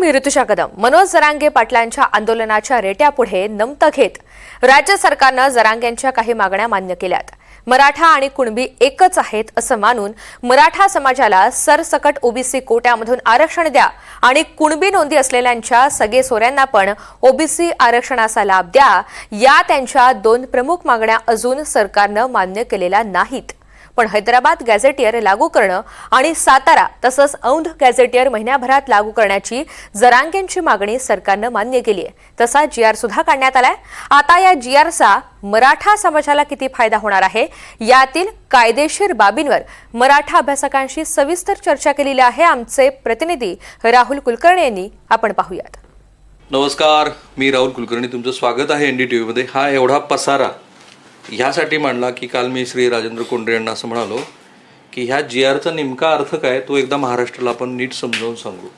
मी ऋतुषा कदम मनोज जरांगे पाटलांच्या आंदोलनाच्या रेट्यापुढे नमतं घेत. राज्य सरकारनं जरांगेंच्या काही मागण्या मान्य केल्यात. मराठा आणि कुणबी एकच आहेत असं मानून मराठा समाजाला सरसकट ओबीसी कोट्यामधून आरक्षण द्या आणि कुणबी नोंदी असलेल्यांच्या सगळे सोऱ्यांना पण ओबीसी आरक्षणाचा लाभ द्या या त्यांच्या दोन प्रमुख मागण्या अजून सरकारनं मान्य केलेल्या नाहीत. पण हैदराबाद गॅझेटियर लागू करणं आणि सातारा तसंच औंध गॅझेटियर महिन्याभरात लागू करण्याची जरांगेंची मागणी सरकारनं मान्य केली आहे. तसा जी आर सुद्धा काढण्यात आलाय. आता या जी आरचा मराठा समाजाला किती फायदा होणार आहे? यातील कायदेशीर बाबींवर मराठा अभ्यासकांशी सविस्तर चर्चा केलेली आहे आमचे प्रतिनिधी राहुल कुलकर्णी यांनी. आपण पाहूयात. नमस्कार मी राहुल कुलकर्णी. तुमचं स्वागत आहे एन हा एवढा पसारा ह्यासाठी मांडला की काल मी श्री राजेंद्र कोंडरे यांना असं म्हणालो की ह्या जी आरचा नेमका अर्थ काय तो एकदा महाराष्ट्राला आपण नीट समजावून सांगू.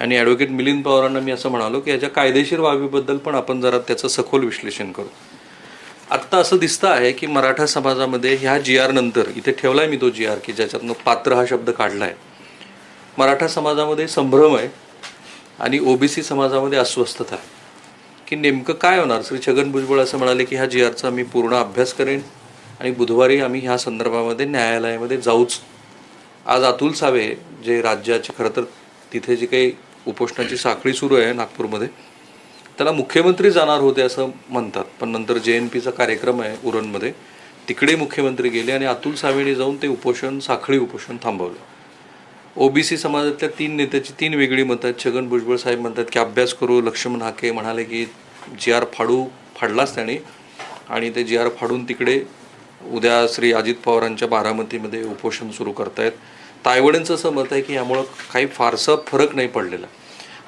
आणि ॲडव्होकेट मिलिंद पवारांना मी असं म्हणालो की याच्या कायदेशीर बाबीबद्दल पण आपण जरा त्याचं सखोल विश्लेषण करू. आत्ता असं दिसतं आहे की मराठा समाजामध्ये ह्या जी आर नंतर इथे ठेवला आहे मी तो जी आर की ज्याच्यातनं पात्र हा शब्द काढला आहे मराठा समाजामध्ये संभ्रम आहे आणि ओबीसी समाजामध्ये अस्वस्थता आहे. की नेमकं काय होणार? श्री छगन भुजबळ असं म्हणाले की ह्या जी आरचा मी पूर्ण अभ्यास करेन आणि बुधवारी आम्ही ह्या संदर्भामध्ये न्यायालयामध्ये जाऊच. आज अतुल सावे जे राज्याचे खरं तर तिथे जी काही उपोषणाची साखळी सुरू आहे नागपूरमध्ये त्याला मुख्यमंत्री जाणार होते असं म्हणतात. पण नंतर जे एन पीचा कार्यक्रम आहे उरणमध्ये तिकडे मुख्यमंत्री गेले आणि अतुल सावेने जाऊन ते उपोषण साखळी उपोषण थांबवलं. ओबीसी समाजातल्या तीन नेत्याची तीन वेगळी मतं आहेत. छगन भुजबळ साहेब म्हणतात की अभ्यास करू लक्ष्मण हाके म्हणाले की जी आर फाडू फाडलाच त्याने आणि ते जी आर फाडून तिकडे उद्या श्री अजित पवारांच्या बारामतीमध्ये उपोषण सुरू करतायत. तायवडेंचं असं मत आहे की यामुळं काही फारसा फरक नाही पडलेला.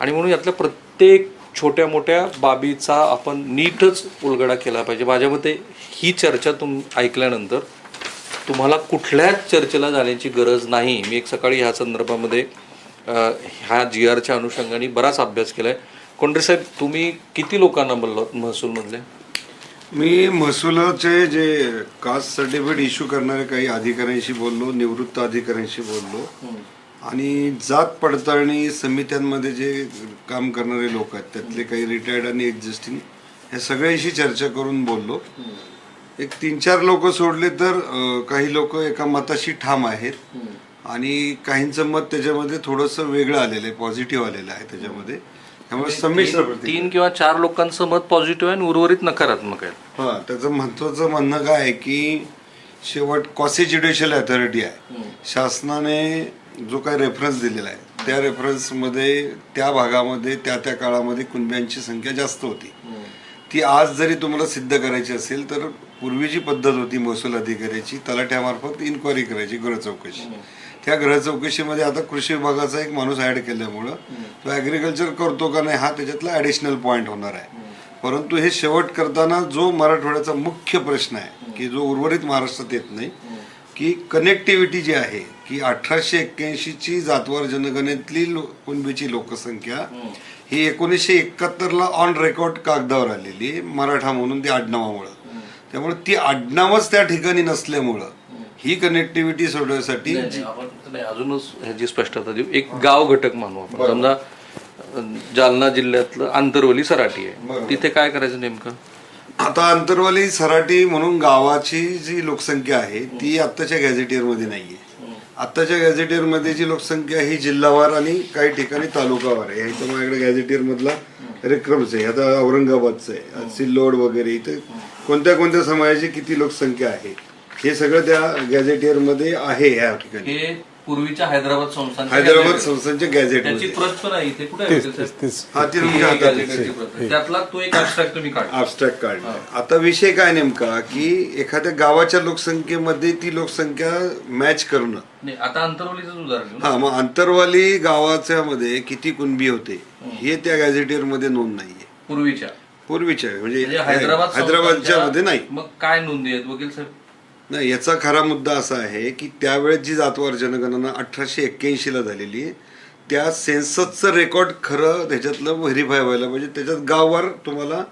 आणि म्हणून यातल्या प्रत्येक छोट्या मोठ्या बाबीचा आपण नीटच उलगडा केला पाहिजे. माझ्या मते ही चर्चा तुम ऐकल्यानंतर तुम्हाला कुठल्याच चर्चेला जाण्याची गरज नाही. मी एक सकाळी ह्या संदर्भामध्ये ह्या जी आरच्या अनुषंगाने बराच अभ्यास केला आहे कोंडरे साहेब तुम्ही किती लोकांना बोललो महसूलमधले मी महसुलाचे जे कास्ट सर्टिफिकेट इश्यू करणारे काही अधिकाऱ्यांशी बोललो निवृत्त अधिकाऱ्यांशी बोललो. आणि जात पडताळणी समित्यांमध्ये जे काम करणारे लोक आहेत त्यातले काही रिटायर्ड आणि एक्झिस्टिंग हे सगळ्यांशी चर्चा करून बोललो. एक तीन चार लोक सोडले तर अं, काही लोक एका मताशी ठाम आहेत. आणि काहींचं मत त्याच्यामध्ये थोडंसं वेगळं आलेलं आहे पॉझिटिव्ह आलेलं आहे त्याच्यामध्ये. त्यामुळे संमिश्र प्रतिक्रिया. तीन किंवा चार लोकांचं मत पॉझिटिव्ह आहे आणि उर्वरित नकारात्मक आहे. हा त्याचं महत्वाचं म्हणणं काय आहे की शेवट कॉसी ज्युडिशियल अथॉरिटी आहे. शासनाने जो काही रेफरन्स दिलेला आहे त्या रेफरन्समध्ये त्या भागामध्ये त्या त्या काळामध्ये कुणब्यांची संख्या जास्त होती. ती आज जरी तुम्हाला सिद्ध करायची असेल तर पूर्वी जी पद्धत होती महसूल अधिकाऱ्याची तलाठ्यामार्फत इन्क्वायरी करायची गृह चौकशी त्या गृह चौकशीमध्ये आता कृषी विभागाचा एक माणूस ऍड केल्यामुळं तो ॲग्रिकल्चर करतो का नाही हा त्याच्यातला ॲडिशनल पॉईंट होणार आहे. परंतु हे शेवट करताना जो मराठवाड्याचा मुख्य प्रश्न आहे की जो उर्वरित महाराष्ट्रात येत नाही की कनेक्टिव्हिटी जी आहे की अठराशे एक्क्याऐंशीची जातवार जनगणनेतली लो- कुणबीची लोकसंख्या ही एकोणीसशे एकाहत्तरला ऑन रेकॉर्ड कागदावर आलेली मराठा म्हणून ती आडनावामुळं. त्यामुळे ती आडनावच त्या ठिकाणी नसल्यामुळं ही कनेक्टिव्हिटी सोडवण्यासाठी नाही, अजूनच ह्याची स्पष्टता देऊ. एक गाव घटक मानू आपण. समजा जालना जिल्ह्यातलं आंतरवली सराठी आहे. तिथे काय करायचं नेमकं? आता अंतरवाली सराटी म्हणून गावाची जी लोकसंख्या आहे ती आत्ताच्या गॅझेटियरमध्ये नाहीये. आत्ताच्या गॅझेटियरमध्ये जी लोकसंख्या ही जिल्हावार आणि काही ठिकाणी तालुकावार आहे. इथं माझ्याकडे गॅझेटियर मधला रेक्रम्स आहे. आता औरंगाबादचं आहे सिल्लोड वगैरे इथं कोणत्या कोणत्या समाजाची किती लोकसंख्या आहे? हे सगळं त्या गॅझेटियरमध्ये आहे या ठिकाणी. हे पूर्वीच्या हैदराबाद संस्थान हैदराबाद संस्थांच्या गॅझेट त्याची प्रत पण आहे इथे कुठे आहे? हा ती ही तुमच्या एक हातात गॅझेटची प्रत आहे. त्यातला तो एक तुम्ही काढला. आता विषय काय नेमका? की एखाद्या गावाच्या लोकसंख्येमध्ये ती लोकसंख्या मॅच करणं नाही आता अंतरवलीच उदाहरण घेऊ. हा मग अंतरवाली गावाच्या मध्ये किती कुणबी होते? हे. त्या गॅझेटियरमध्ये नोंद नाहीये. पूर्वीच्या. पूर्वीच्या म्हणजे म्हणजे हैदराबाद हैदराबादच्या मध्ये नाही. मग काय नोंदी आहेत वकील साहेब? नाही याचा खरा मुद्दा असा आहे की त्यावेळेस जी जातवार जनगणना अठराशे एक्क्याऐंशी ला झालेली आहे त्या सेन्ससचं रेकॉर्ड खरं त्याच्यातलं व्हेरीफाय व्हायला पाहिजे. त्याच्यात गाववार तुम्हाला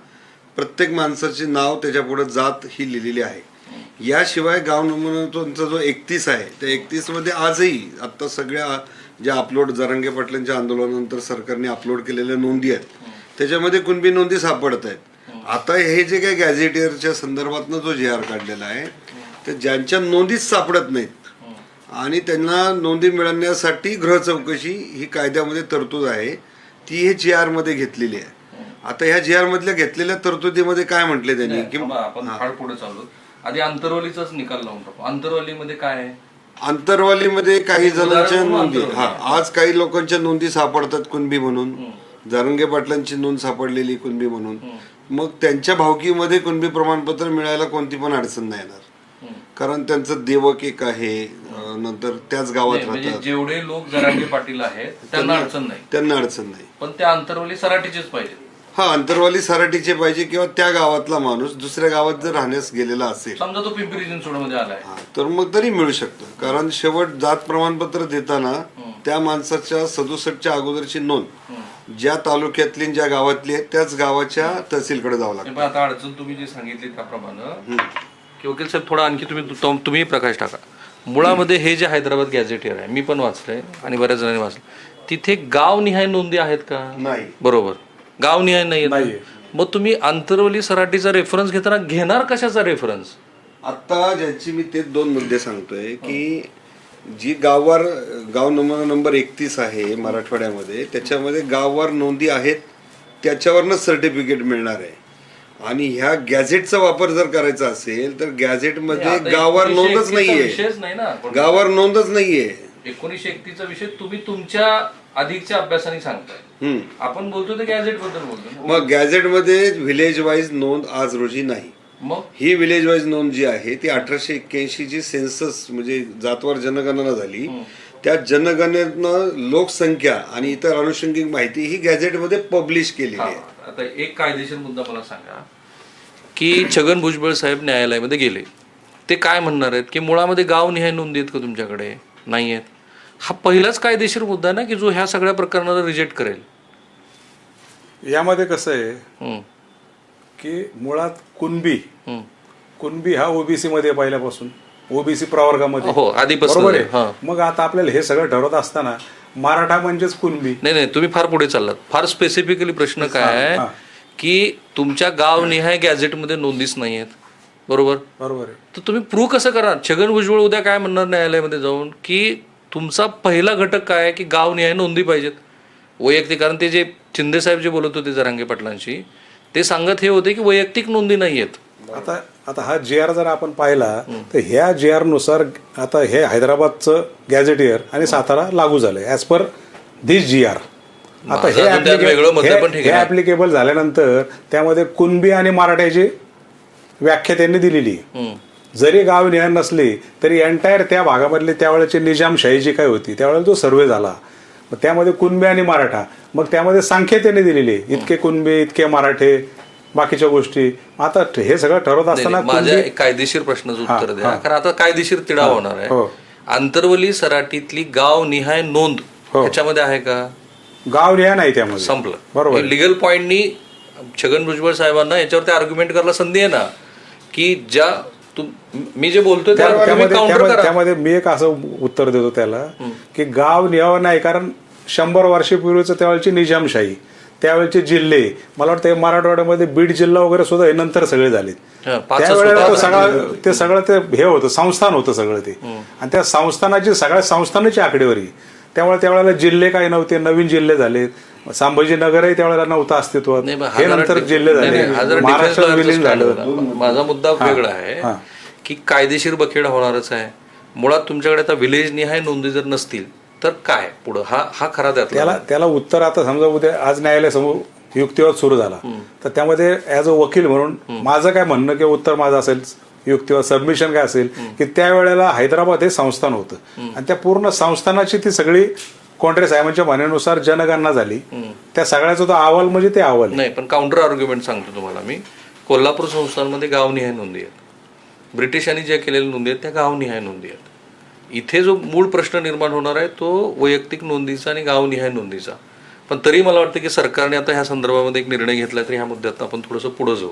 प्रत्येक माणसाचे नाव त्याच्या पुढे जात ही लिहिलेली आहे. याशिवाय गाव नमुन्याचा जो एकतीस आहे त्या एकतीसमध्ये आजही आता सगळ्या ज्या अपलोड जरांगे पाटलांच्या आंदोलनानंतर सरकारने अपलोड केलेल्या नोंदी आहेत त्याच्यामध्ये कुणबी नोंदी सापडत आहेत. आता हे जे काही गॅझेटियरच्या संदर्भातनं जो जी आर काढलेला आहे तर ज्यांच्या नोंदीच सापडत नाहीत. आणि त्यांना नोंदी मिळवण्यासाठी गृह चौकशी ही कायद्यामध्ये तरतूद आहे. ती हे जी आरमध्ये घेतलेली आहे. आता ह्या जी आर मधल्या घेतलेल्या तरतुदीमध्ये काय म्हटले त्यांनी? की आपण फार पुढे चाललो. आधी आंतरवलीचाच निकाल लावून टाकू. आंतरवलीमध्ये काय आहे? आंतरवालीमध्ये काही जणांच्या नोंदी. हा आज काही लोकांच्या नोंदी सापडतात कुणबी म्हणून. जारंगे पाटलांची नोंद सापडलेली कुणबी म्हणून. मग त्यांच्या भावकीमध्ये कुणबी प्रमाणपत्र मिळायला कोणती पण अडचण नाही येणार. कारण त्यांचं देवक एक आहे नंतर त्याच गावात म्हणजे राहतात. जेवढे लोक जरांगे पाटील आहेत त्यांना अडचण नाही. त्यांना अडचण नाही. पण त्या आंतरवली सराठीचेच पाहिजे. हा अंतरवाली सराटीचे पाहिजे किंवा त्या गावातला माणूस दुसऱ्या गावात जर राहण्यास गेलेला असेल. समजा तो पिंपरी चिंचवडमध्ये आलाय. हा, तर मग तरी मिळू शकतं. कारण शेवट जात प्रमाणपत्र देताना त्या माणसाच्या सदुसष्टच्या अगोदरची नोंद. ज्या तालुक्यातली ज्या गावातली आहे त्याच गावाच्या तहसीलकडे जावं लागतं. आता अडचण तुम्ही जे सांगितली त्याप्रमाणे की वकील साहेब थोडा आणखी तुम्ही तुम- तुम्ही प्रकाश टाका. मुळामध्ये हे जे हैदराबाद गॅझेटियर आहे मी पण वाचलंय आणि बऱ्याच जणांनी वाचलं तिथे गाव निहाय नोंदी आहेत का? नाही. बरोबर. गाव निहाय नाही मग तुम्ही आंतरवली सराठीचा रेफरन्स घेताना घेणार कशाचा रेफरन्स आता ज्यांची मी ते दोन मुद्दे सांगतोय की जी गाववार गाव नंबर नंबर एकतीस आहे मराठवाड्यामध्ये त्याच्यामध्ये गाववार नोंदी आहेत त्याच्यावरच सर्टिफिकेट मिळणार आहे. आणि ह्या गॅझेटचा वापर जर करायचा असेल तर गॅझेटमध्ये गाववार नोंदच नाहीये. विषयच नाही ना. गावावर नोंदच नाहीये. एकोणीशे एकतीसचा विषय तुम्ही तुमच्या अधिकच्या अभ्यासाने सांगताय. हम्म. आपण बोलतो ते गॅझेटबद्दल बोलतो मग गॅझेटमध्ये व्हिलेज वाईज नोंद आज रोजी नाही. मग? ही विलेज वाईज नोंद जी आहे ती अठराशे एक्क्याऐंशी ची सेन्सस म्हणजे जातवार जनगणना झाली त्या जनगणनेतनं लोकसंख्या आणि इतर अनुषंगिक माहिती ही गॅझेटमध्ये पब्लिश केलेली आहे. आता एक कायदेशीर मुद्दा मला सांगा की छगन भुजबळ साहेब न्यायालयामध्ये गेले ते काय म्हणणार आहेत? की मुळामध्ये गाव निहाय नोंदी आहेत का तुमच्याकडे? नाही आहेत. हा पहिलाच कायदेशीर मुद्दा ना की जो ह्या सगळ्या प्रकरणाला रिजेक्ट करेल. यामध्ये कसं आहे हम्म, की मुळात कुणबी. कुणबी हा ओबीसी मध्ये पहिल्यापासून ओबीसी प्रवर्गामध्ये. हो, आधीपासून आहे. मग आता आपल्याला हे सगळं ठरवत असताना मराठा म्हणजेच कुणबी. नाही नाही तुम्ही फार पुढे चाललात. फार स्पेसिफिकली प्रश्न काय आहे. की तुमच्या गाव निहाय गॅझेटमध्ये नोंदीच नाही आहेत बरोबर? बरोबर आहे. तर तुम्ही प्रूव्ह कसं करणार? छगन भुजबळ उद्या काय म्हणणार न्यायालयामध्ये जाऊन की तुमचा पहिला घटक काय आहे की गाव न्याय नोंदी पाहिजेत? वैयक्तिक कारण ते जे शिंदे साहेब जे बोलत होते जरांगे पाटलांशी ते सांगत हे होते की वैयक्तिक नोंदी नाही आहेत. आता आता हा जे आर जर आपण पाहिला तर ह्या जे आरनुसार आता हे हैदराबादचं गॅझेटियर आणि सातारा लागू झालंय ॲज पर दिस जी आर आता हे. ऍप्लिकेबल झाल्यानंतर त्यामध्ये कुणबी आणि मराठ्याची व्याख्या त्यांनी दिलेली. जरी गाव निहाय नसली तरी एंटायर त्या भागामधली त्यावेळेची निजामशाही जी काय होती? त्यावेळेला तो सर्वे झाला. मग त्यामध्ये कुणबी आणि मराठा. मग त्यामध्ये संख्या त्यांनी दिलेली. इतके कुणबी इतके मराठे बाकीच्या गोष्टी. आता हे सगळं ठरवत असताना माझ्या कायदेशीर प्रश्नाचं उत्तर हा, द्या. हा. कारण आता कायदेशीर तिढा होणार आहे. हो. आंतरवली सराटीतली गाव निहाय नोंद हो. ह्याच्यामध्ये आहे का? गाव निहाय नाही त्यामध्ये. संपलं. बरोबर. लिगल पॉइंटनी छगन भुजबळ साहेबांना याच्यावरती आर्ग्युमेंट करायला संधी आहे ना? की ज्या मी जे तुम्ही त्यामध्ये मी एक असं उत्तर देतो त्याला की गाव न्यावं नाही कारण शंभर वर्षापूर्वीचं त्यावेळेची निजामशाही त्यावेळेचे जिल्हे मला वाटतं मराठवाड्यामध्ये बीड जिल्हा वगैरे सुद्धा हे नंतर सगळे झालेत. पाचच त्यावेळेला सगळं ते सगळं ते हे होतं संस्थान होतं सगळं ते. आणि त्या संस्थानाची सगळ्या संस्थानाची आकडेवारी. त्यामुळे त्यावेळेला जिल्हे काही नव्हते नवीन जिल्हे झाले. संभाजीनगरही त्यावेळेला नव्हतं अस्तित्वात. हा नंतर जिल्हे झाले. महाराष्ट्र विलीन झालं. माझा मुद्दा वेगळा आहे. की कायदेशीर बखेड होणारच आहे. मुळात तुमच्याकडे आता विलेज निहाय नोंदी जर नसतील तर काय पुढं? हा हा खरा त्याला त्याला उत्तर आता समजा उद्या आज न्यायालयासमोर युक्तिवाद सुरू झाला. तर त्यामध्ये ॲज अ वकील म्हणून माझं काय म्हणणं किंवा उत्तर माझं असेल युक्तिवाद सबमिशन काय असेल की त्यावेळेला हैदराबाद हे संस्थान होतं. आणि त्या पूर्ण संस्थानाची ती सगळी कॉन्ट्रे साहेबांच्या म्हणण्यानुसार जनगणना झाली. त्या सगळ्याचा तो अहवाल म्हणजे ते अहवाल. नाही पण काउंटर आर्ग्युमेंट सांगतो तुम्हाला मी. कोल्हापूर संस्थांमध्ये गावनिहाय नोंदी आहेत. ब्रिटिशांनी ज्या केलेल्या नोंदी आहेत त्या गावनिहाय नोंदी आहेत. इथे जो मूळ प्रश्न निर्माण होणार आहे तो वैयक्तिक नोंदीचा आणि गावनिहाय नोंदीचा. पण तरी मला वाटतं की सरकारने आता ह्या संदर्भामध्ये एक निर्णय घेतला तर ह्या मुद्द्यात आपण थोडंसं पुढं जाऊ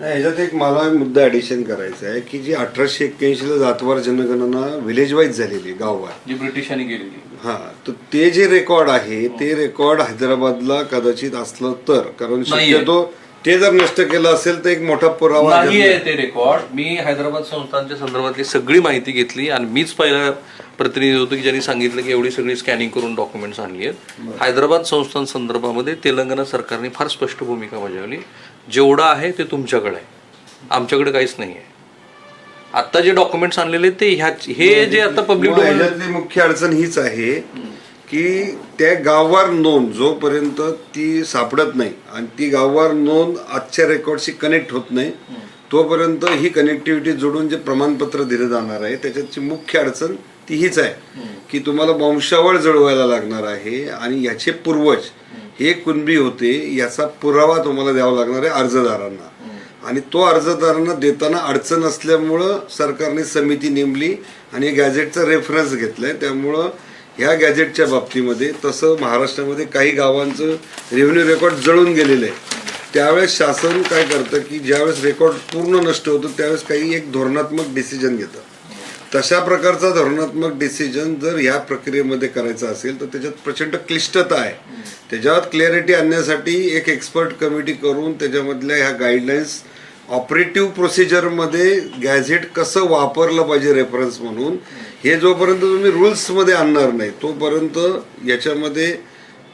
ह्याच्यात एक मला मुद्दा ऍडिशन करायचा आहे की जी अठराशे एक्क्याऐंशी ला जातवार जनगणना विलेज वाईज झालेली गाववार. जी ब्रिटिशांनी केलेली. हा तर ते जे रेकॉर्ड आहे ते रेकॉर्ड हैदराबादला कदाचित असलं तर कारण नाहीये. शक्यतो ते जर नष्ट केलं असेल तर एक मोठा पुरावा नाही आहे ते रेकॉर्ड मी हैदराबाद संस्थांच्या संदर्भातली सगळी माहिती घेतली आणि मीच पहिला प्रतिनिधी होतो की ज्यांनी सांगितलं की एवढी सगळी स्कॅनिंग करून डॉक्युमेंट्स आणली आहेत. हैदराबाद संस्थान संदर्भामध्ये तेलंगणा सरकारने फार स्पष्ट भूमिका बजावली. जेवढं आहे ते तुमच्याकडे आहे. आमच्याकडे काहीच नाही आहे. आता जे डॉक्युमेंट्स आणलेले ते ह्या हे जे आता पब्लिक ह्याच्यातली मुख्य अडचण हीच आहे की त्या गाववार नोंद जोपर्यंत ती सापडत नाही आणि ती गाववार नोंद आजच्या रेकॉर्डशी कनेक्ट होत नाही तोपर्यंत ही कनेक्टिव्हिटी जोडून जे प्रमाणपत्र दिलं जाणार आहे त्याच्याची मुख्य अडचण ती हीच आहे की तुम्हाला वंशावळ जुळवायला लागणार आहे आणि याचे पूर्वज हे कुणबी होते याचा पुरावा तुम्हाला द्यावा लागणार आहे अर्जदारांना. आणि तो अर्जदारांना देताना अडचण असल्यामुळं सरकारने समिती नेमली आणि गॅझेटचा रेफरन्स घेतलाय. त्यामुळं ह्या गॅझेटच्या बाबतीमध्ये तसं महाराष्ट्रामध्ये काही गावांचं रेव्हेन्यू रेकॉर्ड जळून गेलेलं आहे. त्यावेळेस शासन काय करतं की ज्यावेळेस रेकॉर्ड पूर्ण नष्ट होतं त्यावेळेस काही एक धोरणात्मक डिसिजन घेतं. तशा प्रकारचा धोरणात्मक डिसिजन जर ह्या प्रक्रियेमध्ये करायचा असेल तर त्याच्यात प्रचंड क्लिष्टता आहे. त्याच्यावर क्लिअरिटी आणण्यासाठी एक एक्सपर्ट कमिटी करून त्याच्यामधल्या ह्या गाईडलाईन्स ऑपरेटिव्ह प्रोसिजरमध्ये गॅझेट कसं वापरलं पाहिजे रेफरन्स म्हणून हे जोपर्यंत तुम्ही रुल्समध्ये आणणार नाही तोपर्यंत याच्यामध्ये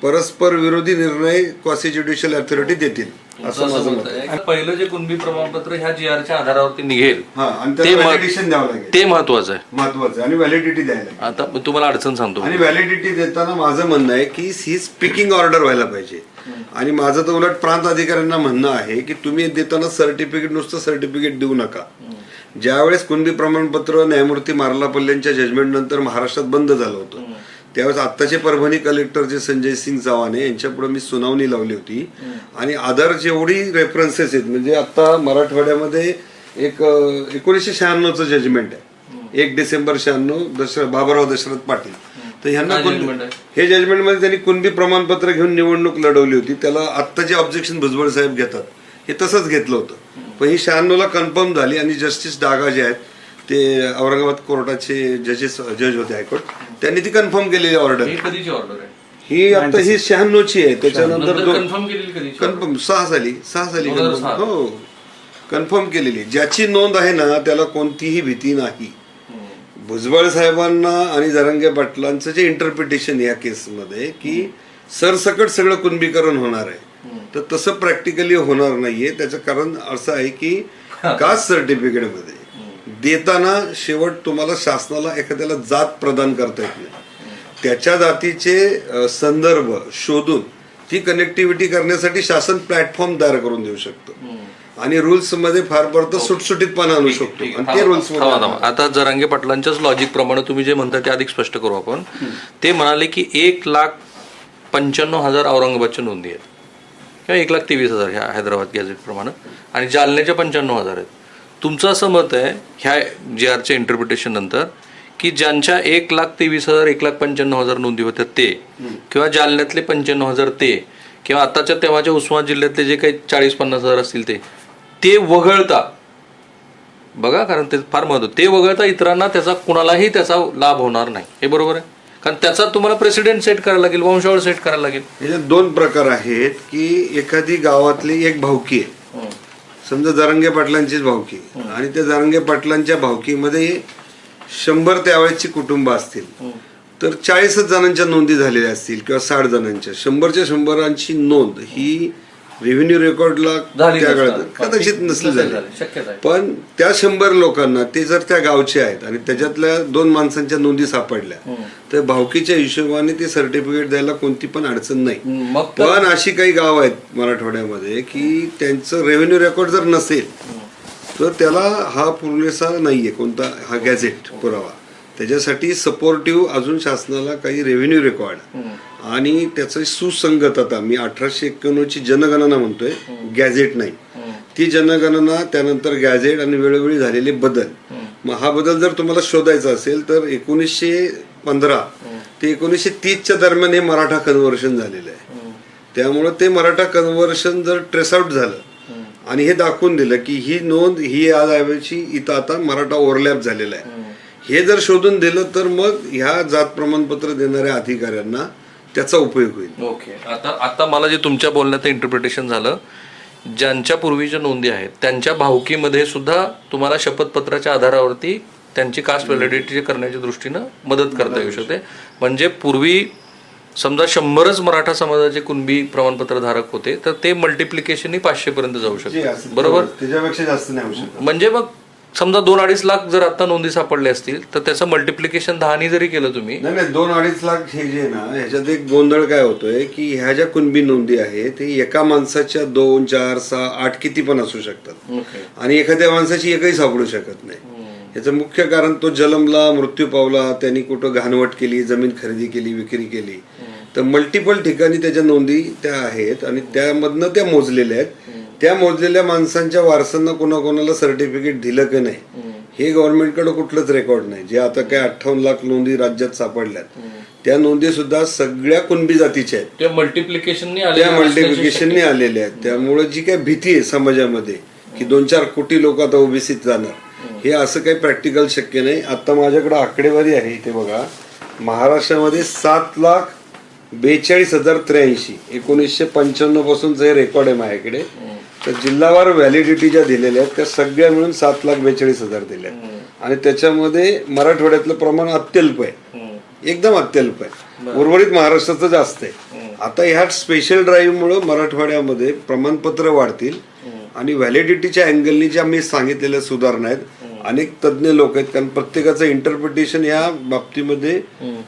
परस्पर विरोधी निर्णय क्वासी ज्युडिशियल अथॉरिटी देतील. असं माझं मत आहे. पहिलं जे कुणबी प्रमाणपत्र ह्या जी आरच्या आधारावरती निघेल हा आणि ते त्याला मह- व्हॅलिडेशन द्यावं लागेल. ते महत्वाचं आहे. महत्वाचं आणि व्हॅलिडिटी द्यायला लागेल. आता मी तुम्हाला अडचण सांगतो. आणि व्हॅलिडिटी देताना माझं म्हणणं आहे की ही स्पीकिंग ऑर्डर व्हायला पाहिजे. आणि माझं तर उलट प्रांत अधिकाऱ्यांना म्हणणं आहे की तुम्ही देताना सर्टिफिकेट नुसतं सर्टिफिकेट देऊ नका. ज्यावेळेस कुणबी प्रमाणपत्र न्यायमूर्ती मार्लापल्ल्यांच्या जजमेंट नंतर महाराष्ट्रात बंद झालं होतं. त्यावेळेस आत्ताचे परभणी कलेक्टर जे संजय सिंग चव्हाणे यांच्या पुढे मी सुनावणी लावली होती. आणि आधार जेवढी रेफरन्सेस आहेत म्हणजे आता मराठवाड्यामध्ये एक एकोणीसशे शहाण्णवचं जजमेंट आहे. एक डिसेंबर शहाण्णव दशरथ बाबाराव दशरथ पाटील. तर ह्यांना? हे जजमेंटमध्ये त्यांनी कुणबी प्रमाणपत्र घेऊन निवडणूक लढवली होती. त्याला आत्ता जे ऑब्जेक्शन भुजबळ साहेब घेतात हे तसंच घेतलं होतं. पण ही शहाण्णवला कन्फर्म झाली आणि जस्टिस डागा जे आहेत ते औरंगाबाद कोर्टाचे जजेस जज होते हायकोर्ट. त्यांनी ती कन्फर्म केलेली ऑर्डर ही कधीची ऑर्डर आहे? ही आता ही शहाण्णवची आहे त्याच्यानंतर दोन कन्फर्म केलेली कधीची कन्फर्म सहा साली सहा साली दोन हजार confirm. सहा. हो. कन्फर्म केलेली. ज्याची नोंद आहे ना त्याला कोणतीही भीती नाही. भुजबळ साहेबांना आणि जरांगे पाटलांचं जे इंटरप्रिटेशन या केसमध्ये की सरसकट सगळं कुणबीकरण होणार आहे. तर तसं प्रॅक्टिकली होणार नाहीये. त्याचं कारण असं आहे की कास्ट सर्टिफिकेटमध्ये देताना शेवट तुम्हाला शासनाला एखाद्याला जात प्रदान करता येत नाही. त्याच्या जातीचे संदर्भ शोधून ती कनेक्टिव्हिटी करण्यासाठी शासन प्लॅटफॉर्म तयार करून देऊ शकतं. आणि रुल्समध्ये फार फार तर सुटसुटीतपणा आणू शकतो. आणि ते रुल्स. आता जरांगे पाटलांच्याच लॉजिक प्रमाणे तुम्ही जे म्हणता ते अधिक स्पष्ट करू आपण. ते म्हणाले की एक लाख पंच्याण्णव हजार औरंगाबादच्या नोंदी आहेत. किंवा एक लाख तेवीस हजार ह्या हैदराबाद गॅझेट प्रमाणे. आणि जालन्याच्या पंच्याण्णव हजार आहेत. तुमचं असं मत आहे ह्या जे आरच्या इंटरप्रिटेशन नंतर की ज्यांच्या एक लाख तेवीस हजार एक लाख पंच्याण्णव हजार नोंदी होत्या ते किंवा जालन्यातले पंच्याण्णव हजार ते किंवा आताच्या तेव्हाच्या उस्मानाबाद जिल्ह्यातले जे काही चाळीस पन्नास हजार असतील ते ते वगळता. बघा कारण ते फार महत्त्व ते वगळता इतरांना त्याचा कुणालाही त्याचा लाभ होणार नाही. हे बरोबर आहे? कारण त्याचा तुम्हाला प्रेसिडेंट सेट करायला लागेल वंशावळ सेट करायला लागेल. याच्यात दोन प्रकार आहेत की एखादी गावातली एक भावकी आहे. समजा जरंगे पाटलांचीच भावकी. आणि त्या जरंगे पाटलांच्या भावकीमध्ये शंभर त्यावेळेची कुटुंब असतील. तर चाळीसच जणांच्या नोंदी झालेल्या असतील किंवा साठ जणांच्या. शंभरच्या शंभरांची नोंद ही रेव्हेन्यू रेकॉर्डला झाली त्या नसणार. काळात कदाचित नसली नसेल झाली झाली. शक्यता आहे. पण त्या शंभर लोकांना ते जर त्या गावचे आहेत आणि त्याच्यातल्या दोन माणसांच्या नोंदी सापडल्या तर भावकीच्या हिशोबाने ते सर्टिफिकेट द्यायला कोणती पण अडचण नाही मग तर- पण अशी काही गाव आहेत मराठवाड्यामध्ये की त्यांचं रेव्हेन्यू रेकॉर्ड जर नसेल तर त्याला हा पुरेसा नाहीये कोणता हा गॅझेट पुरावा त्याच्यासाठी सपोर्टिव्ह अजून शासनाला काही रेव्हेन्यू रेकॉर्ड आणि त्याचं सुसंगतता मी अठराशे एक्क्याण्णवची जनगणना म्हणतोय गॅझेट नाही. ती जनगणना त्यानंतर गॅझेट आणि वेळोवेळी झालेले बदल. मग हा बदल जर तुम्हाला शोधायचा असेल तर एकोणीसशे पंधरा ते एकोणीसशे तीसच्या दरम्यान हे मराठा कन्व्हर्शन झालेलं आहे. त्यामुळं ते मराठा कन्व्हर्शन जर ट्रेस आउट झालं आणि हे दाखवून दिलं की ही नोंद ही याऐवजी इथं आता मराठा ओव्हरलॅप झालेला आहे. हे जर शोधून दिलं तर मग ह्या जात प्रमाणपत्र देणाऱ्या अधिकाऱ्यांना त्याचा उपयोग होईल. ओके. आता आता मला जे तुमच्या बोलण्याचं इंटरप्रिटेशन झालं ज्यांच्या पूर्वीच्या नोंदी आहेत त्यांच्या भावकीमध्ये सुद्धा तुम्हाला शपथपत्राच्या आधारावरती त्यांची कास्ट व्हॅलिडिटी करण्याच्या दृष्टीनं मदत करता येऊ शकते. म्हणजे पूर्वी समजा शंभरच मराठा समाजाचे कुणबी प्रमाणपत्र धारक होते तर ते मल्टिप्लिकेशनही पाचशे पर्यंत जाऊ जे शकते बरोबर? त्याच्यापेक्षा जास्त नाही होऊ शकत. म्हणजे मग समजा दोन अडीच लाख जर आता नोंदी सापडल्या असतील तर त्याचं मल्टिप्लिकेशन दहानी जरी केलं तुम्ही नाही नाही दोन अडीच लाख हे जे ना ह्याच्यात एक गोंधळ काय होतोय की ह्या ज्या कुणबी नोंदी आहेत हे एका माणसाच्या दोन चार सहा आठ किती पण असू शकतात. आणि एखाद्या माणसाची एकही सापडू शकत नाही. याचं मुख्य कारण तो जलमला मृत्यू पावला त्यांनी कुठं घाणवट केली जमीन खरेदी केली विक्री केली. तर मल्टिपल ठिकाणी त्याच्या नोंदी त्या आहेत आणि त्यामधनं त्या मोजलेल्या आहेत. त्या मोजलेल्या माणसांच्या वारसांना कोणाकोणाला सर्टिफिकेट दिलं की नाही हे गव्हर्नमेंटकडे कुठलंच रेकॉर्ड नाही. जे आता काय अठ्ठावन्न लाख नोंदी राज्यात सापडल्यात त्या नोंदी सुद्धा सगळ्या कुणबी जातीच्या आहेत. त्या मल्टिप्लिकेशननी त्या मल्टिप्लिकेशनने आलेल्या आहेत. त्यामुळे जी काही भीती आहे समाजामध्ये की दोन चार कोटी लोक आता ओबीसीत जाणार हे असं काही प्रॅक्टिकल शक्य नाही. आता माझ्याकडे आकडेवारी आहे इथे बघा. महाराष्ट्रामध्ये सात लाख बेचाळीस हजार त्र्याऐंशी एकोणीसशे पंच्याण्णव पासूनचं हे रेकॉर्ड आहे माझ्याकडे. तर जिल्हावार व्हॅलिडिटी ज्या दिलेल्या आहेत त्या सगळ्या मिळून सात लाख बेचाळीस हजार दिल्या आहेत. आणि त्याच्यामध्ये मराठवाड्यातलं प्रमाण अत्यल्प आहे. एकदम अत्यल्प आहे. उर्वरित महाराष्ट्राचं जास्त आहे. आता ह्या स्पेशल ड्राईव्ह मुळे मराठवाड्यामध्ये प्रमाणपत्र वाढतील आणि व्हॅलिडिटीच्या अँगलनी ज्या मी सांगितलेल्या सुधारणा आहेत अनेक तज्ज्ञ लोक आहेत कारण प्रत्येकाचं इंटरप्रिटेशन या बाबतीमध्ये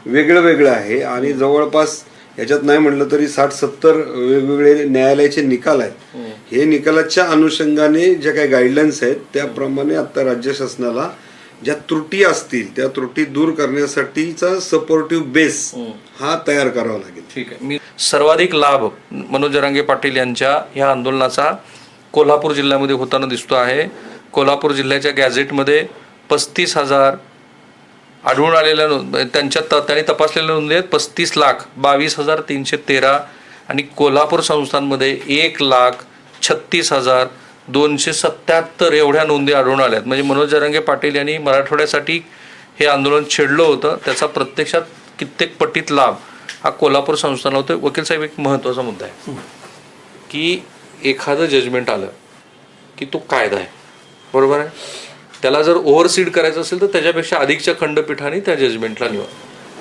वेगळं वेगळं आहे. आणि जवळपास याच्यात नाही म्हटलं तरी साठ सत्तर वेगवेगळे न्यायालयाचे निकाल आहेत. हे निकालाच्या अनुषंगाने ज्या काही गाईडलाईन्स आहेत त्याप्रमाणे आता राज्य शासनाला ज्या त्रुटी असतील त्या त्रुटी दूर करण्यासाठीचा सपोर्टिव्ह बेस हा तयार करावा लागेल. ठीक आहे. मी सर्वाधिक लाभ मनोज जरांगे पाटील यांच्या या आंदोलनाचा कोल्हापूर जिल्ह्यामध्ये होताना दिसतो आहे. कोल्हापूर जिल्ह्याच्या गॅझेटमध्ये पस्तीस हजार आढळून आलेल्या नोंद त्यांच्या त त्यांनी तपासलेल्या नोंदी आहेत. पस्तीस लाख बावीस हजार तीनशे तेरा आणि कोल्हापूर संस्थांमध्ये एक लाख छत्तीस हजार दोनशे सत्याहत्तर एवढ्या नोंदी आढळून आल्यात म्हणजे मनोज जरांगे पाटील यांनी मराठवाड्यासाठी हे आंदोलन छेडलं होतं. त्याचा प्रत्यक्षात कित्येक पटीत लाभ हा कोल्हापूर संस्थान होतं वकील साहेब एक महत्त्वाचा मुद्दा आहे. की एखादं जजमेंट आलं की तो कायदा आहे. बरोबर आहे? त्याला जर ओव्हरसीड करायचं असेल तर त्याच्यापेक्षा अधिकच्या खंडपीठाने त्या जजमेंटला निवा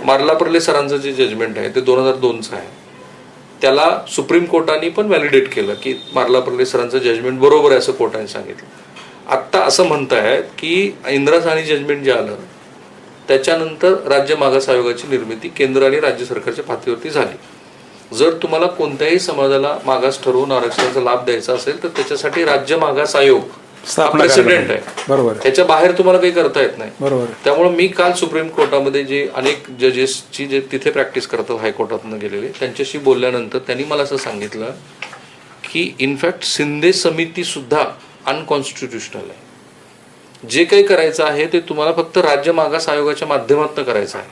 मार्लापर्ले सरांचं जे जजमेंट आहे ते दोन हजार दोनचं आहे. त्याला सुप्रीम कोर्टाने पण व्हॅलिडेट केलं की मार्लापर्ले सरांचं जजमेंट बरोबर आहे असं कोर्टाने सांगितलं. आत्ता असं म्हणतायत की इंद्रासानी जजमेंट जे आलं त्याच्यानंतर राज्य मागास आयोगाची निर्मिती केंद्र आणि राज्य सरकारच्या पातळीवरती झाली. जर तुम्हाला कोणत्याही समाजाला मागास ठरवून आरक्षणाचा लाभ द्यायचा असेल तर त्याच्यासाठी राज्य मागास आयोग स्थापना प्रेसिडेंट आहे. बरोबर. आहे. त्याच्या बाहेर तुम्हाला काही करता येत नाही. बरोबर. आहे. त्यामुळे मी काल सुप्रीम कोर्टामध्ये जे अनेक जजेसची जे तिथे प्रॅक्टिस करतात हायकोर्टातनं गेलेले त्यांच्याशी बोलल्यानंतर त्यांनी मला असं सांगितलं की इनफॅक्ट शिंदे समिती सुद्धा अनकॉन्स्टिट्युशनल आहे. जे काही करायचं आहे ते तुम्हाला फक्त राज्य मागास आयोगाच्या माध्यमातून करायचं आहे.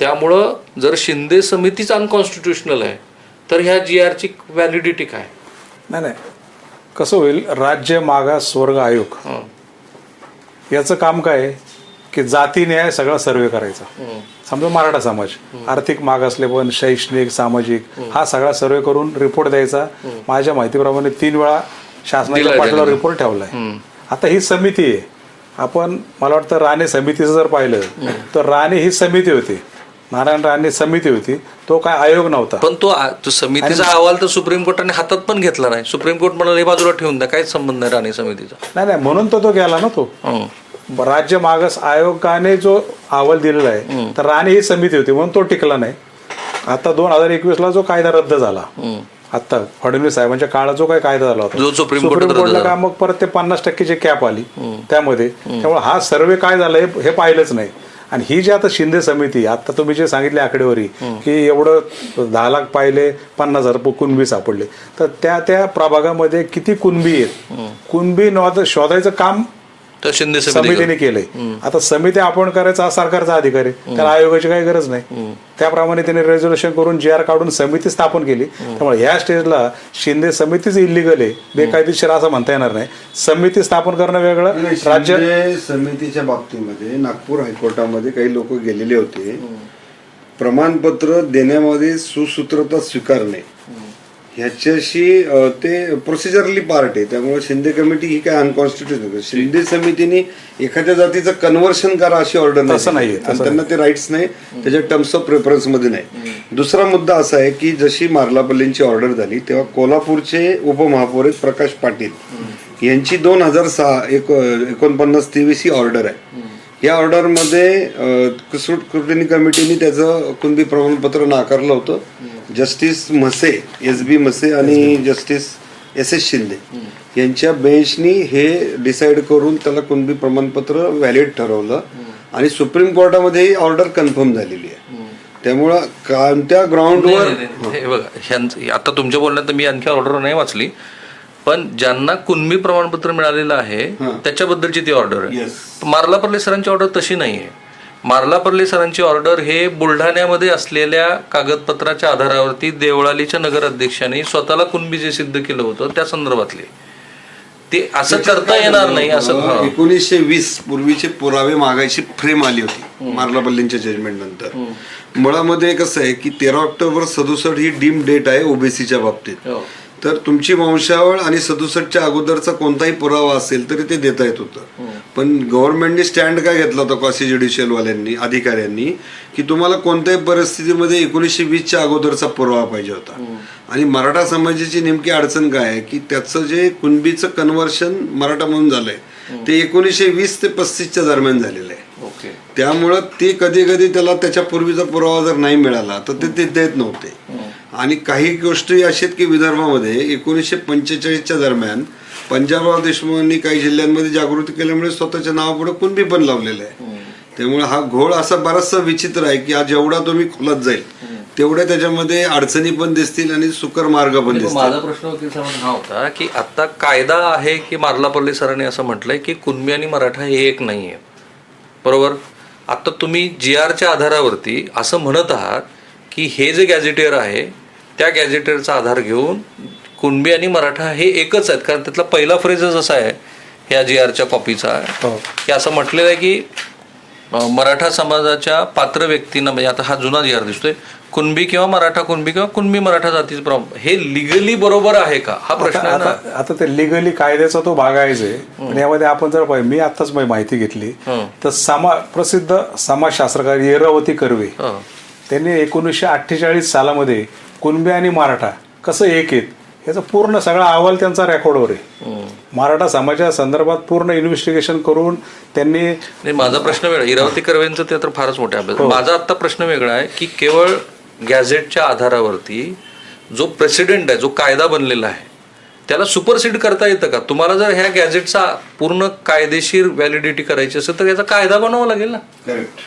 त्यामुळं जर शिंदे समितीच अनकॉन्स्टिट्युशनल आहे तर ह्या जी आरची व्हॅलिडिटी काय? नाही नाही. कसं होईल? राज्य मागास वर्ग आयोग. याचं काम काय? आहे की जाती न्याय सगळा सर्वे करायचा. समजा मराठा समाज आर्थिक मागासले पण शैक्षणिक सामाजिक हा. सगळा सर्वे करून रिपोर्ट द्यायचा. माझ्या माहितीप्रमाणे तीन वेळा शासनाच्या त्यांनी. रिपोर्ट ठेवलाय. आता ही समिती आहे. आपण मला वाटतं राणे समितीचं जर पाहिलं तर राणे ही समिती होती. नारायण राणे समिती होती तो काय आयोग नव्हता. पण तो आ- तो समितीचा अहवाल तर सुप्रीम कोर्टाने हातात पण घेतला नाही. सुप्रीम कोर्ट म्हणाले हे बाजूला ठेवून द्या काहीच संबंध नाही राणे समितीचा. नाही नाही म्हणून तर तो गेला ना तो. हं. राज्य मागास आयोगाने जो अहवाल दिलेला आहे तर राणे ही समिती होती म्हणून तो टिकला नाही. आता दोन हजार एकवीस ला जो कायदा रद्द झाला. आता फडणवीस साहेबांच्या काळात जो काही कायदा झाला होता जो सुप्रीम कोर्टात रद्द कोर्टला. का मग परत ते पन्नास टक्केची कॅप आली. त्यामध्ये त्यामुळे हा सर्वे काय झाला हे हे पाहिलंच नाही. आणि ही जी आता शिंदे समिती आता तुम्ही जे सांगितले आकडेवारी की एवढं दहा लाख पाहिले पन्नास हजार कुणबी सापडले. तर त्या त्या प्रभागामध्ये किती कुणबी आहेत? कुणबी शोधायचं काम शिंदे समिती समितीने केलंय. आता समिती आपण करायचा हा सरकारचा अधिकार आहे. त्याला आयोगाची काही गरज नाही. त्याप्रमाणे त्यांनी रेझोल्युशन करून जी आर काढून समिती स्थापन केली. त्यामुळे ह्या स्टेजला शिंदे समितीच इलिगल आहे. बेकायदेशीर असं म्हणता येणार नाही. समिती स्थापन करणं वेगळं. राज्य समितीच्या बाबतीमध्ये नागपूर हायकोर्टामध्ये काही लोक गेलेले होते. प्रमाणपत्र देण्यामध्ये सुसूत्रता स्वीकारणे. ह्याच्याशी अ, ते प्रोसिजरली पार्ट आहे. त्यामुळे शिंदे कमिटी ही काय अनकॉन्स्टिट्युशनल शिंदे समितीने एखाद्या जातीचं कन्व्हर्शन करा अशी ऑर्डर तसं नाहीये, आणि त्यांना ते राईट्स नाही. त्याच्या टर्म्स ऑफ प्रेफरन्समध्ये नाही. दुसरा मुद्दा असा आहे की जशी मार्लापल्लींची ऑर्डर झाली तेव्हा कोल्हापूरचे उपमहापौर आहेत प्रकाश पाटील यांची दोन हजार सहा एक एकोणपन्नास तेवीस ही ऑर्डर आहे या ऑर्डरमध्ये स्क्रुटिनी कमिटीने त्याचं कुणबी प्रमाणपत्र नाकारलं होतं. जस्टिस म्हसे एस बी म्हसे आणि जस्टिस एस एस शिंदे यांच्या बेंचनी हे डिसाईड करून त्याला कुणबी प्रमाणपत्र व्हॅलिड ठरवलं आणि सुप्रीम कोर्टामध्ये ही ऑर्डर कन्फर्म झालेली आहे. त्यामुळं कोणत्या ग्राउंडवर. हे बघा आता तुमच्या बोलण्यात मी आणखी ऑर्डर नाही वाचली पण ज्यांना कुणबी प्रमाणपत्र मिळालेलं आहे त्याच्याबद्दलची ती ऑर्डर आहे. मार्ला पर्ले सरांची ऑर्डर तशी नाही आहे मार्ला पर्ले सरांची ऑर्डर हे बुलढाण्यामध्ये असलेल्या कागदपत्राच्या आधारावरती देवळालीच्या नगर अध्यक्षांनी स्वतःला कुणबी जे सिद्ध केलं होतं त्या संदर्भातली. ते असं करता येणार नाही असं. एकोणीसशे वीस पूर्वीचे पुरावे मागायची फ्रेम आली होती मार्लापल्लींच्या जजमेंट नंतर. मुळामध्ये कसं आहे की तेरा ऑक्टोबर सदुसष्ट ही डीम डेट आहे ओबीसीच्या बाबतीत. हो. तर तुमची वंशावळ आणि सदुसष्टच्या अगोदरचा कोणताही पुरावा असेल तरी ते देता येत होतं. पण गव्हर्नमेंटने स्टँड काय घेतला होता कॉसी ज्युडिशियल वाल्यांनी अधिकाऱ्यांनी की तुम्हाला कोणत्याही परिस्थितीमध्ये एकोणीसशे वीसच्या अगोदरचा पुरावा पाहिजे होता. आणि मराठा समाजाची नेमकी अडचण काय आहे की त्याचं जे कुणबीचं कन्व्हर्शन मराठा म्हणून झालंय ते एकोणीसशे वीस ते पस्तीसच्या दरम्यान झालेलं आहे. ओके. त्यामुळं ते कधी कधी त्याला त्याच्या पूर्वीचा पुरावा जर नाही मिळाला तर ते ते देत नव्हते. आणि काही गोष्टी अशा आहेत की विदर्भामध्ये एकोणीसशे पंचेचाळीसच्या दरम्यान पंजाबराव देशमुखांनी काही जिल्ह्यांमध्ये जागृती केल्यामुळे स्वतःच्या नावापुढे कुणबी पण लावलेलं आहे. त्यामुळे हा घोळ असा बराचसा विचित्र आहे की आज जेवढा तुम्ही खोलत जाईल तेवढ्या त्याच्यामध्ये अडचणी पण दिसतील आणि सुकर मार्ग पण दिसतील. माझा प्रश्न वकील साहेबांना हा होता की आता कायदा आहे की मार्ला पर्ले सरांनी असं म्हटलंय की कुणबी आणि मराठा हे एक नाही आहे. बरोबर? आता तुम्ही जी आरच्या आधारावरती असं म्हणत आहात की हे जे गॅझेटियर आहे त्या गॅझेटियरचा आधार घेऊन कुणबी आणि मराठा हे एकच आहेत. कारण त्यातला पहिला फ्रेजच असा आहे ह्या जी आरच्या कॉपीचा हो. की असं म्हटलेलं आहे की मराठा समाजाच्या पात्र व्यक्तींना म्हणजे आता हा जुना जी आर दिसतोय. कुणबी किंवा मराठा कुणबी किंवा कुणबी मराठा जातीचं प्रमाण हे लिगली बरोबर आहे का? हा प्रश्न आता आता- ते लिगली कायद्याचा तो भाग आहेच आहे पण यामध्ये आपण जर मी आताच माहिती घेतली. तर समा प्रसिद्ध समाजशास्त्रकार येरावती कर्वे. त्यांनी एकोणीसशे अठ्ठेचाळीस सालामध्ये कुणबी आणि मराठा कसं एक आहेत? याचा पूर्ण सगळा अहवाल त्यांचा रेकॉर्डवर आहे. मराठा समाजा संदर्भात पूर्ण इन्व्हेस्टिगेशन करून त्यांनी नाही माझा प्रश्न वेगळा इरावती कर्वेंचं ते तर फारच मोठा अभ्यास हो. माझा आता प्रश्न वेगळा आहे की केवळ गॅझेटच्या आधारावरती जो प्रेसिडेंट आहे जो कायदा बनलेला आहे त्याला सुपरसीड करता येतं का? तुम्हाला जर ह्या गॅझेटचा पूर्ण कायदेशीर व्हॅलिडिटी करायची असेल तर याचा कायदा बनवावा लागेल ना? करेक्ट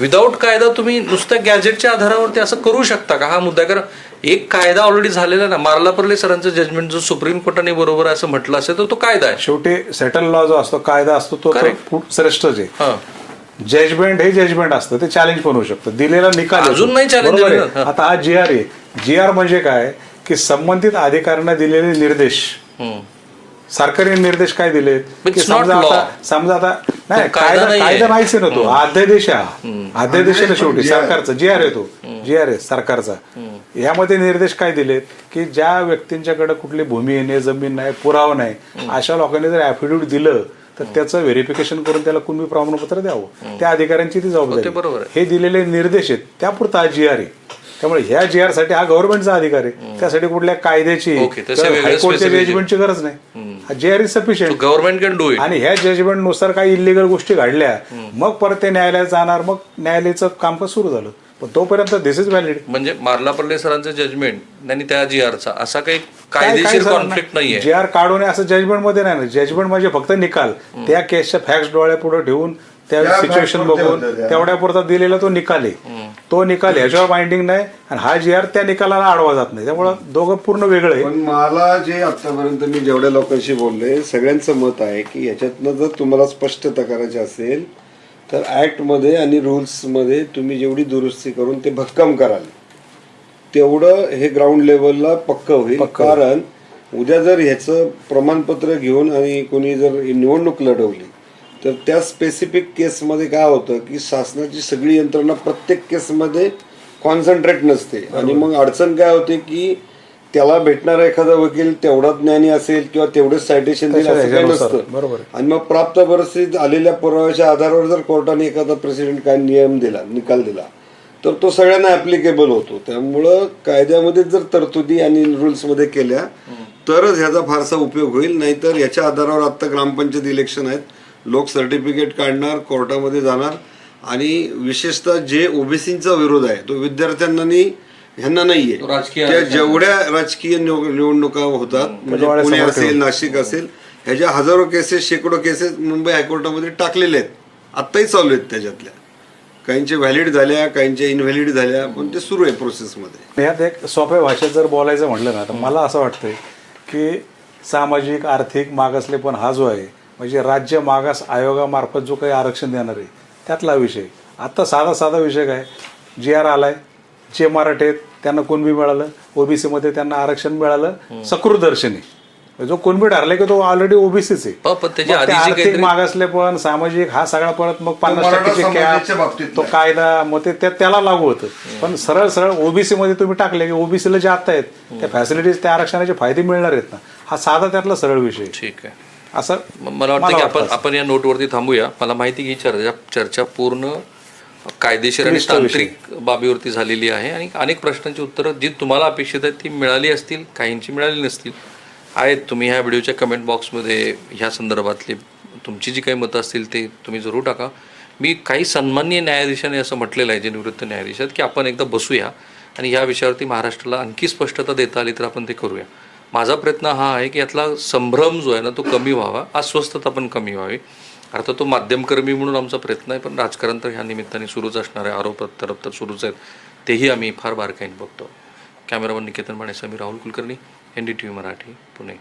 विदाऊट कायदा तुम्ही नुसत्या गॅझेटच्या आधारावरती असं करू शकता का? हा मुद्दा. कारण एक कायदा ऑलरेडी झालेला ना मार्ला पर्ले सरांचं जजमेंट जो सुप्रीम कोर्टाने बरोबर असं म्हटलं असेल तर तो कायदा आहे शेवटी सेटल लॉ जो असतो कायदा असतो तो Correct. खूप श्रेष्ठच आहे हा जजमेंट हे जजमेंट असतं ते चॅलेंज पण होऊ शकतं दिलेला निकाल अजून येतो. नाही challenge बरोबर झालेलं. आहे. आता हा जी आर आहे जी आर म्हणजे काय की संबंधित अधिकाऱ्यांना दिलेले निर्देश हम्म. सरकारी निर्देश काय दिलेत? But की it's not समजा law. आता समजा आता नाही तो कायदा कायदा नाहीये. कायदा नाहीच आहे ना तो. अध्यादेश आहे हा. अध्यादेश आहे ना शेवटी. सरकारचा. जी आर आहे तो. जी आर आहे सरकारचा. यामध्ये निर्देश काय दिलेत? की ज्या व्यक्तींच्याकडे कुठली भूमी आहे जमीन नाही पुरावा नाही अशा लोकांनी जर ऍफिडेव्हिट दिलं तर त्याचं व्हेरिफिकेशन करून त्याला कुणबी प्रमाणपत्र द्यावं. त्या अधिकाऱ्यांची ती हो, ते बरोबर जबाबदारी आहे. हे दिलेले निर्देश आहेत. त्यापुरता हा जी आर आहे. त्यामुळे ह्या जी आरसाठी हा गव्हर्नमेंटचा अधिकार आहे. त्यासाठी कुठल्या कायद्याची Okay, तसे किंवा वेगळे हायकोर्टच्या जजमेंटची गरज नाही. जे are is sufficient government can do it आणि ह्या जजमेंटनुसार काही इलिगल गोष्टी घडल्या मग परत ते न्यायालयात जाणार मग न्यायालयाचं कामकाज सुरू झालं. पण तोपर्यंत दिस इज व्हॅलिड म्हणजे मार्ला पर्ले सरांचं जजमेंट आणि त्या जी आरचा असा काही कायदेशीर कॉन्फ्लिक्ट नाहीये. जे आर काढून असं जजमेंटमध्ये नाही. जजमेंट म्हणजे फक्त निकाल. त्या केसच्या फॅक्ट डोळ्यापुढे ठेवून त्या सिच्युएशन बघून. तेवढ्यापुरता दिलेला तो निकाल आहे. तो निकाल ह्याच्यावर बाइंडिंग नाही आणि हा जी आर त्या निकालाला आडवा जात नाही. त्यामुळं दोघं पूर्ण वेगळं आहे पण मला जे आतापर्यंत मी जेवढ्या लोकांशी बोलले सगळ्यांचं मत आहे की याच्यातनं जर तुम्हाला स्पष्टता करायची असेल तर ऍक्टमध्ये आणि रुल्समध्ये तुम्ही जेवढी दुरुस्ती करून ते भक्कम कराल. तेवढं हे ग्राउंड लेवलला पक्क होईल. कारण उद्या जर ह्याचं प्रमाणपत्र घेऊन आणि कोणी जर निवडणूक लढवली तर त्या स्पेसिफिक केसमध्ये काय होतं की शासनाची सगळी यंत्रणा प्रत्येक केसमध्ये कॉन्सन्ट्रेट नसते. आणि मग अडचण काय होते की त्याला भेटणारा एखादा वकील तेवढा ज्ञानी असेल किंवा तेवढेच सायटेशन देईल असं काही नसतं. बरोबर. आणि मग प्राप्त परिस्थितीत आलेल्या पुराव्याच्या आधारावर जर कोर्टाने एखादा प्रेसिडेंट काय नियम दिला निकाल दिला तर तो सगळ्यांना ऍप्लिकेबल होतो. त्यामुळं कायद्यामध्ये जर तरतुदी आणि रुल्समध्ये केल्या तरच ह्याचा फारसा उपयोग होईल. नाहीतर याच्या आधारावर आता ग्रामपंचायत इलेक्शन आहेत. लोक सर्टिफिकेट काढणार कोर्टामध्ये जाणार आणि विशेषतः जे ओबीसीचा विरोध आहे तो विद्यार्थ्यांना नाही ह्यांना नाहीये. तो राजकीय त्या जेवढ्या राजकीय निव- निवडणुका होतात म्हणजे पुणे असेल. नाशिक असेल ह्याच्या हजारो केसेस शेकडो केसेस मुंबई हायकोर्टामध्ये टाकलेले आहेत. आत्ताही चालू आहेत त्याच्यातल्या. काहींचे व्हॅलिड झाल्या काहींच्या इनव्हॅलिड झाल्या पण ते सुरू आहे प्रोसेसमध्ये यात एक सोप्या भाषेत जर बोलायचं म्हटलं ना तर मला असं वाटतंय की सामाजिक आर्थिक मागासलेपण हा जो आहे म्हणजे राज्य मागास आयोगामार्फत जो काही आरक्षण देणार आहे त्यातला विषय. आता साधा साधा विषय काय? जी आर आलाय जे मराठे आहेत त्यांना कुणबी मिळालं? ओबीसीमध्ये त्यांना आरक्षण मिळालं सकृदर्शनी जो कुणबी ठरले की तो ऑलरेडी ओबीसीच आहे. हो, पण आर्थिक काहीतरी- मागासलेपण सामाजिक हा सगळा परत मग पन्नास बाबतीतला तो. कायदा मग ते त्या- त्याला लागू होतं. पण सरळ सरळ ओबीसी मध्ये तुम्ही टाकले की ओबीसीला जे आता आहेत त्या फॅसिलिटीज त्या आरक्षणाचे फायदे मिळणार आहेत ना? हा साधा त्यातला सरळ विषय. ठीक आहे. असं मला वाटतं की आपण. आपण या नोटवरती थांबूया मला माहिती की चर्चा चर्चा पूर्ण कायदेशीर आणि. तांत्रिक बाबीवरती झालेली आहे आणि अनेक प्रश्नांची उत्तरं जी तुम्हाला अपेक्षित आहेत ती मिळाली असतील काहींची मिळाली नसतील आहेत तुम्ही ह्या व्हिडिओच्या कमेंट बॉक्समध्ये ह्या संदर्भातली तुमची जी काही मतं असतील ते तुम्ही जरूर टाका मी काही सन्माननीय न्यायाधीशाने असं म्हटलेलं आहे जे निवृत्त न्यायाधीश आहेत की आपण एकदा बसूया आणि ह्या विषयावरती महाराष्ट्राला आणखी स्पष्टता देता आली तर आपण ते करूया माझा प्रयत्न हा आहे की यातला संभ्रम जो आहे ना तो कमी व्हावा. अस्वस्थता पण कमी व्हावी. अर्थात तो माध्यमकर्मी म्हणून आमचा प्रयत्न आहे पण राजकारण तर ह्या निमित्ताने सुरूच असणार आहे. आरोप तरफ तर सुरूच आहेत. तेही आम्ही फार बारकाईने बघतो. कॅमेरामन निकेतन माणेसा मी Rahul Kulkarni N D T V Marathi Pune.